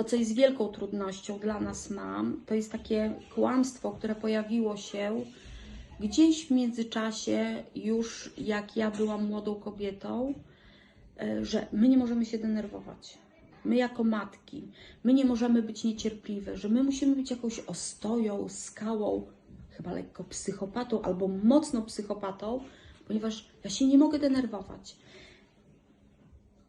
to, co jest wielką trudnością dla nas mam, to jest takie kłamstwo, które pojawiło się gdzieś w międzyczasie, już jak ja byłam młodą kobietą, e, że my nie możemy się denerwować. My jako matki, my nie możemy być niecierpliwe, że my musimy być jakąś ostoją, skałą, chyba lekko psychopatą albo mocno psychopatą, ponieważ ja się nie mogę denerwować.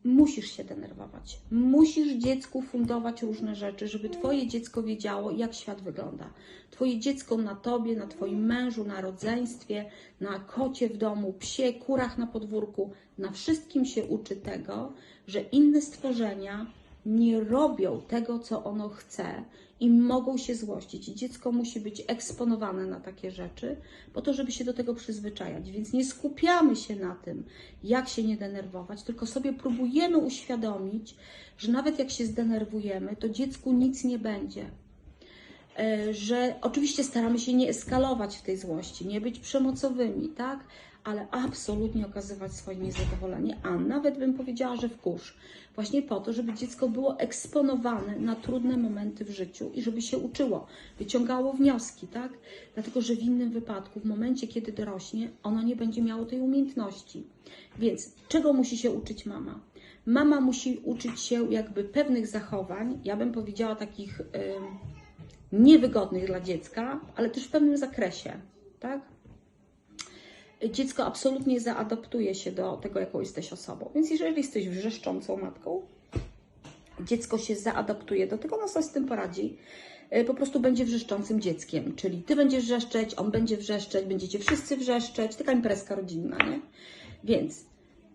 Musisz się denerwować. Musisz dziecku fundować różne rzeczy, żeby Twoje dziecko wiedziało, jak świat wygląda. Twoje dziecko na Tobie, na Twoim mężu, na rodzeństwie, na kocie w domu, psie, kurach na podwórku, na wszystkim się uczy tego, że inne stworzenia nie robią tego, co ono chce i mogą się złościć. I dziecko musi być eksponowane na takie rzeczy, po to, żeby się do tego przyzwyczajać. Więc nie skupiamy się na tym, jak się nie denerwować, tylko sobie próbujemy uświadomić, że nawet jak się zdenerwujemy, to dziecku nic nie będzie. E, Że oczywiście staramy się nie eskalować w tej złości, nie być przemocowymi, tak? Ale absolutnie okazywać swoje niezadowolenie, a nawet bym powiedziała, że w kurz. Właśnie po to, żeby dziecko było eksponowane na trudne momenty w życiu i żeby się uczyło, wyciągało wnioski, tak? Dlatego, że w innym wypadku, w momencie, kiedy dorośnie, ono nie będzie miało tej umiejętności. Więc czego musi się uczyć mama? Mama musi uczyć się jakby pewnych zachowań, ja bym powiedziała takich ym, niewygodnych dla dziecka, ale też w pewnym zakresie, tak? dziecko absolutnie zaadaptuje się do tego, jaką jesteś osobą. Więc jeżeli jesteś wrzeszczącą matką, dziecko się zaadaptuje do tego, ono sobie z tym poradzi. E, Po prostu będzie wrzeszczącym dzieckiem, czyli ty będziesz wrzeszczeć, on będzie wrzeszczeć, będziecie wszyscy wrzeszczeć, taka imprezka rodzinna, nie? Więc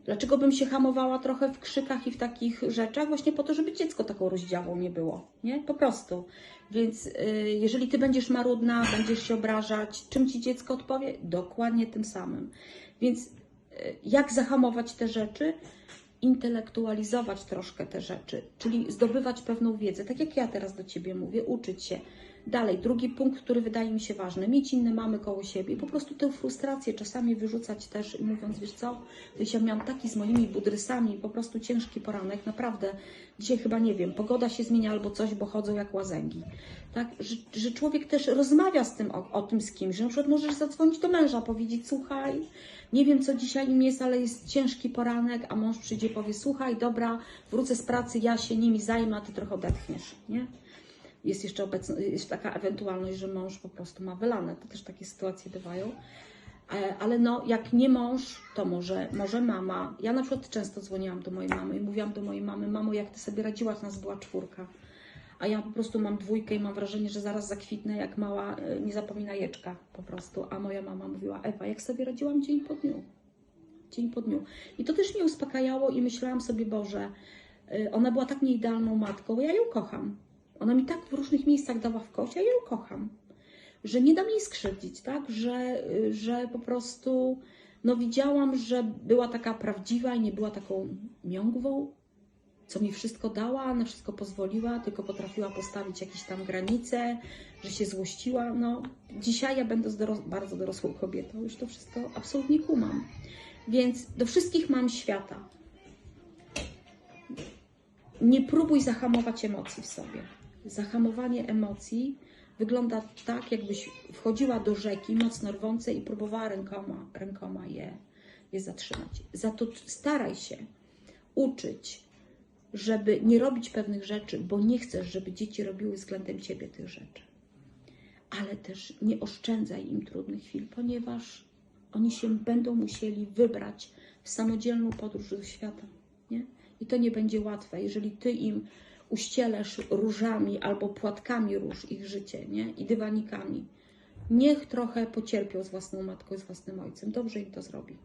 dlaczego bym się hamowała trochę w krzykach i w takich rzeczach? Właśnie po to, żeby dziecko taką rozdziałą nie było, nie? Po prostu. Więc y, jeżeli ty będziesz marudna, będziesz się obrażać, czym ci dziecko odpowie? Dokładnie tym samym. Więc y, jak zahamować te rzeczy? Intelektualizować troszkę te rzeczy, czyli zdobywać pewną wiedzę, tak jak ja teraz do ciebie mówię, uczyć się. Dalej, drugi punkt, który wydaje mi się ważny, mieć inne mamy koło siebie i po prostu tę frustrację czasami wyrzucać też mówiąc, wiesz co, ja miałam taki z moimi budrysami, po prostu ciężki poranek, naprawdę, dzisiaj chyba nie wiem, pogoda się zmienia albo coś, bo chodzą jak łazęgi, tak, że, że człowiek też rozmawia z tym, o, o tym z kimś, że na przykład możesz zadzwonić do męża, powiedzieć, słuchaj, nie wiem co dzisiaj im jest, ale jest ciężki poranek, a mąż przyjdzie, powie, słuchaj, dobra, wrócę z pracy, ja się nimi zajmę, a ty trochę odetchniesz, nie? Jest jeszcze obecna, jest taka ewentualność, że mąż po prostu ma wylane. To też takie sytuacje bywają. E, Ale no, jak nie mąż, to może, może mama. Ja na przykład często dzwoniłam do mojej mamy i mówiłam do mojej mamy, mamo, jak ty sobie radziłaś, nas była czwórka. A ja po prostu mam dwójkę i mam wrażenie, że zaraz zakwitnę jak mała e, niezapominajeczka po prostu. A moja mama mówiła, Ewa, jak sobie radziłam dzień po dniu. Dzień po dniu. I to też mnie uspokajało i myślałam sobie, Boże, y, ona była tak nieidealną matką, ja ją kocham. Ona mi tak w różnych miejscach dała w kość, ja ją kocham. Że nie dam jej skrzywdzić, tak? Że, że po prostu no widziałam, że była taka prawdziwa i nie była taką miągwą, co mi wszystko dała, na wszystko pozwoliła, tylko potrafiła postawić jakieś tam granice, że się złościła. No, dzisiaj ja będę doros- bardzo dorosłą kobietą, już to wszystko absolutnie kumam. Więc do wszystkich mam świata. Nie próbuj zahamować emocji w sobie. Zahamowanie emocji wygląda tak, jakbyś wchodziła do rzeki mocno rwącej i próbowała rękoma, rękoma je, je zatrzymać. Za to staraj się uczyć, żeby nie robić pewnych rzeczy, bo nie chcesz, żeby dzieci robiły względem ciebie tych rzeczy. Ale też nie oszczędzaj im trudnych chwil, ponieważ oni się będą musieli wybrać w samodzielną podróż do świata. Nie? I to nie będzie łatwe, jeżeli ty im uścielesz różami albo płatkami róż ich życie nie? i dywanikami. Niech trochę pocierpią z własną matką, z własnym ojcem. Dobrze im to zrobi.